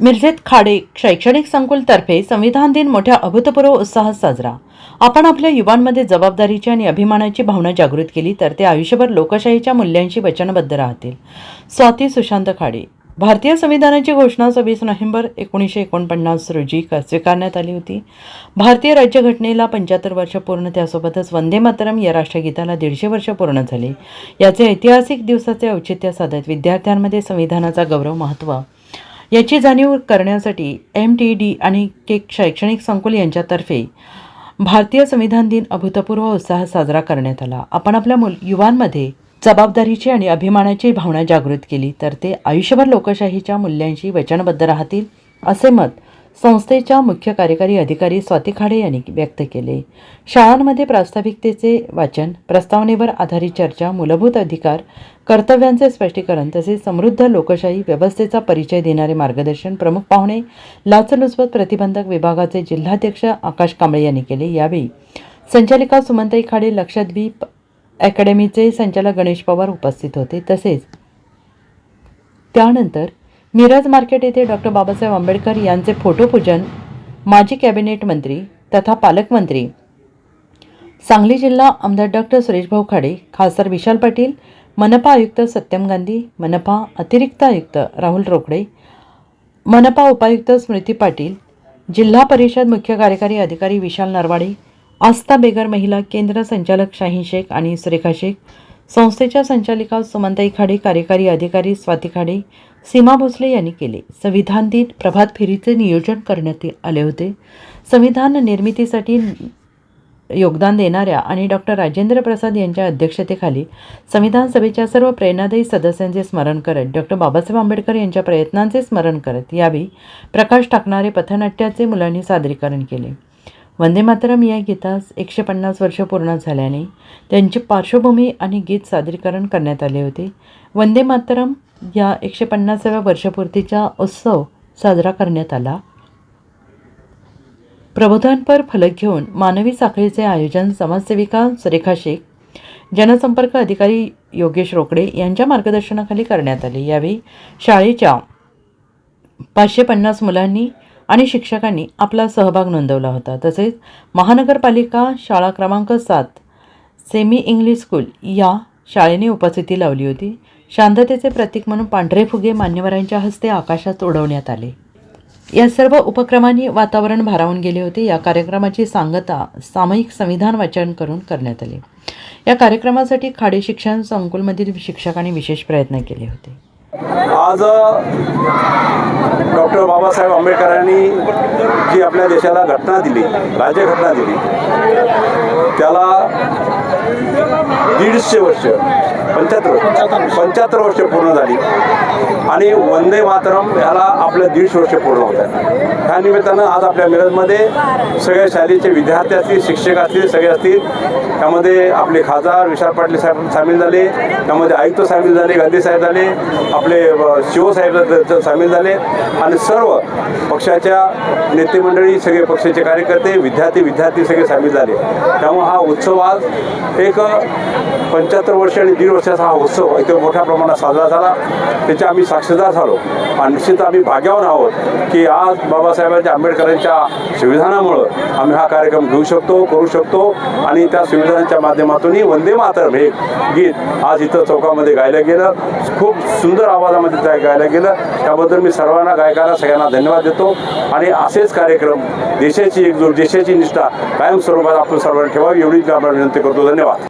मिरजेत खाडे शैक्षणिक संकुलतर्फे संविधान दिन मोठ्या अभूतपूर्व उत्साहात साजरा. आपण आपल्या युवांमध्ये जबाबदारीची आणि अभिमानाची भावना जागृत केली तर ते आयुष्यभर लोकशाहीच्या मूल्यांशी वचनबद्ध राहतील. स्वाती सुशांत खाडे. भारतीय संविधानाची घोषणा सव्वीस नोव्हेंबर एकोणीसशे एकोणपन्नास रोजी स्वीकारण्यात आली होती. भारतीय राज्यघटनेला पंच्याहत्तर वर्ष पूर्ण त्यासोबतच वंदे मातरम या राष्ट्रगीताला दीडशे वर्ष पूर्ण झाले. याचे ऐतिहासिक दिवसाचे औचित्य साधत विद्यार्थ्यांमध्ये संविधानाचा गौरव महत्त्व याची जाणीव करण्यासाठी एम टी डी आणि केक शैक्षणिक संकुल यांच्यातर्फे भारतीय संविधान दिन अभूतपूर्व उत्साहात साजरा करण्यात आला. आपण आपल्या मुल युवांमध्ये जबाबदारीची आणि अभिमानाची भावना जागृत केली तर ते आयुष्यभर लोकशाहीच्या मूल्यांशी वचनबद्ध राहतील असे मत संस्थेच्या मुख्य कार्यकारी अधिकारी स्वाती खाडे यांनी व्यक्त केले. शाळांमध्ये प्रास्ताविकतेचे वाचन प्रस्तावनेवर आधारित चर्चा मूलभूत अधिकार कर्तव्यांचे स्पष्टीकरण तसेच समृद्ध लोकशाही व्यवस्थेचा परिचय देणारे मार्गदर्शन प्रमुख पाहुणे लाचलुचपत प्रतिबंधक विभागाचे जिल्हाध्यक्ष आकाश कांबळे यांनी केले. यावेळी संचालिका सुमंताई खाडे लक्षद्वीप अकॅडमीचे संचालक गणेश पवार उपस्थित होते. तसेच त्यानंतर मिरज मार्केट येथे डॉक्टर बाबासाहेब आंबेडकर यांचे फोटोपूजन माजी कॅबिनेट मंत्री तथा पालकमंत्री सांगली जिल्हा आमदार डॉक्टर सुरेशभाऊ खाडे खासदार विशाल पाटील मनपा आयुक्त सत्यम गांधी मनपा अतिरिक्त आयुक्त राहुल रोकडे मनपा उपायुक्त स्मृती पाटील जिल्हा परिषद मुख्य कार्यकारी अधिकारी विशाल नरवाडे आस्था बेगर महिला केंद्र संचालक शाहीन शेख आणि सुरेखा शेख संस्थेच्या संचालिका सुमनताई खाडे कार्यकारी अधिकारी स्वाती खाडे सीमा भोसले यांनी केले. संविधान दिन प्रभात फेरीचे नियोजन करण्यात आले होते. संविधान निर्मितीसाठी योगदान देणाऱ्या आणि डॉक्टर राजेंद्र प्रसाद यांच्या अध्यक्षतेखाली संविधान सभेच्या सर्व प्रेरणादायी सदस्यांचे स्मरण करत डॉक्टर बाबासाहेब आंबेडकर यांच्या प्रयत्नांचे स्मरण करत यावेळी प्रकाश टाकणारे पथनाट्याचे मुलांनी सादरीकरण केले. वंदे मातरम या गीतास एकशे पन्नास वर्ष पूर्ण झाल्याने त्यांची पार्श्वभूमी आणि गीत सादरीकरण करण्यात आले होते. वंदे मातरम या एकशे पन्नासाव्या वर्षपूर्तीचा उत्सव साजरा करण्यात आला. प्रबोधनपर फलक घेऊन मानवी साखळीचे आयोजन समाजसेविका सुरेखा शेख जनसंपर्क अधिकारी योगेश रोकडे यांच्या मार्गदर्शनाखाली करण्यात आले. यावेळी शाळेच्या पाचशे पन्नास मुलांनी आणि शिक्षकांनी आपला सहभाग नोंदवला होता. तसेच महानगरपालिका शाळा क्रमांक सात सेमी इंग्लिश स्कूल या शाळेने उपस्थिती लावली होती. शांततेचे प्रतीक म्हणून पांढरे फुगे मान्यवरांच्या हस्ते आकाशात उडवण्यात आले. या सर्व उपक्रमांनी वातावरण भारावून गेले होते. या कार्यक्रमाची सांगता सामायिक संविधान वाचन करून करण्यात आले. या कार्यक्रमासाठी खाडे शिक्षण संकुलमधील शिक्षकांनी विशेष प्रयत्न केले होते. आज बाबासाहेब आंबेडकरांनी जी आपल्या देशाला घटना दिली राज्यघटना दिली त्याला दीडशे वर्ष पंच्याहत्तर पंच्याहत्तर वर्ष पूर्ण झाली. आणि वंदे मातरम ह्याला आपल्या दीडशे वर्ष पूर्ण होत आहे त्या निमित्तानं आज आपल्या मिरजमध्ये सगळ्या शालेचे विद्यार्थी असतील शिक्षक असतील सगळे असतील त्यामध्ये आपले खासदार विशाल पाटील साहेब सामील झाले त्यामध्ये आयुक्त सामील झाले गांधी साहेब झाले आपले शिवसाहेब सामील झाले. आणि सर्व पक्षाच्या नेतेमंडळी सगळे पक्षाचे कार्यकर्ते विद्यार्थी विद्यार्थी सगळे सामील झाले. त्यामुळे हा उत्सव आज एक पंच्याहत्तर वर्ष आणि दीड वर्षाचा हा उत्सव इथे मोठ्या प्रमाणात साजरा झाला. त्याचे आम्ही साक्षीदार झालो. आणि निश्चित आम्ही भाग्यावर आहोत की आज बाबासाहेबांच्या आंबेडकरांच्या संविधानामुळं आम्ही हा कार्यक्रम घेऊ शकतो करू शकतो. आणि त्या संविधानाच्या माध्यमातूनही वंदे मातरम हे गीत आज इथं चौकामध्ये गायलं गेलं. खूप सुंदर आवाजामध्ये त्या गायलं गेलं. त्याबद्दल मी सर्वांना गायकांना सगळ्यांना धन्यवाद देतो. आणि असेच कार्यक्रम देशाची एकजूट देशाची निष्ठा कायम स्वरूपात आपण सर्वांना ठेवावी एवढीच आपण विनंती करतो. धन्यवाद.